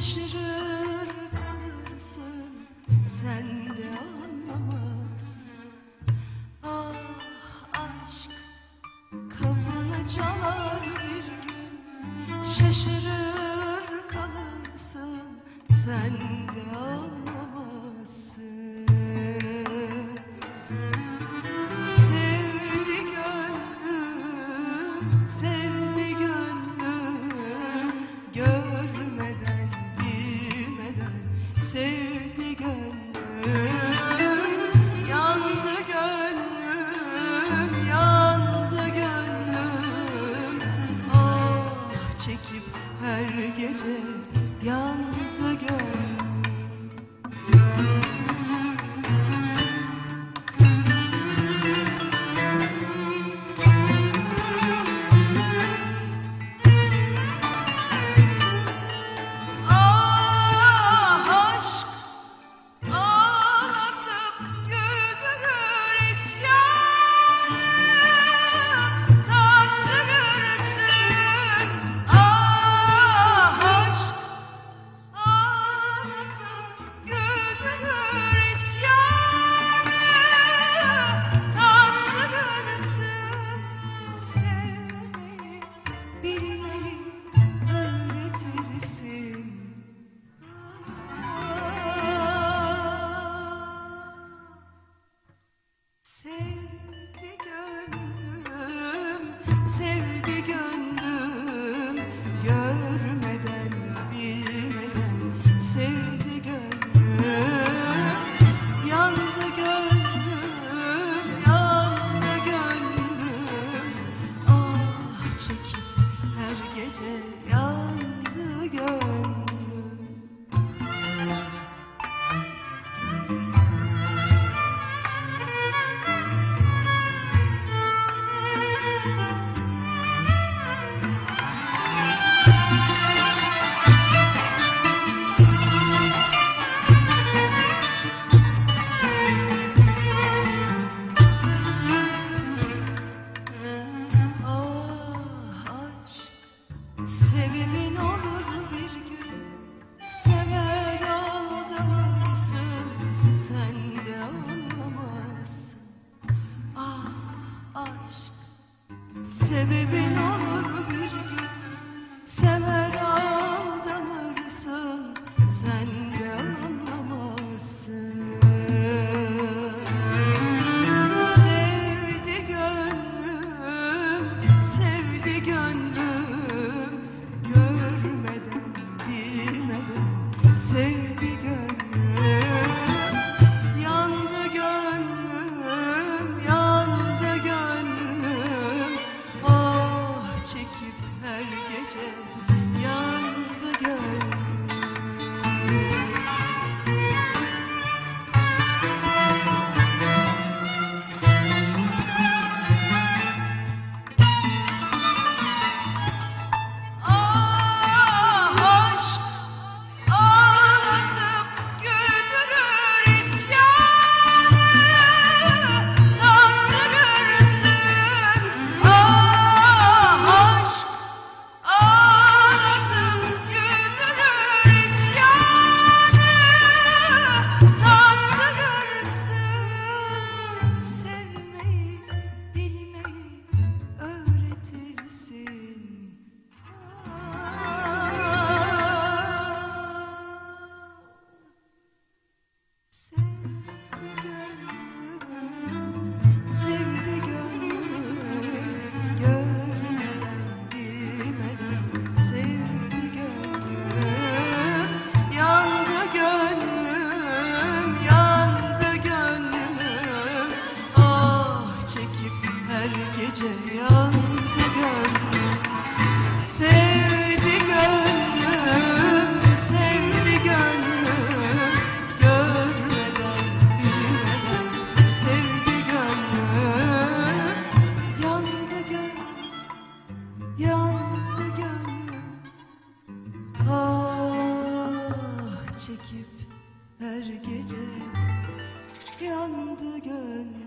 şaşırır kalırsın sen de anlamaz ah aşk kapını çalar bir gün şaşırır kalırsın sen de Sever aldanırsın sen de anlamazsın. Ah aşk sebebin olur çekip her gece yan çekip her gece yandı gönlüm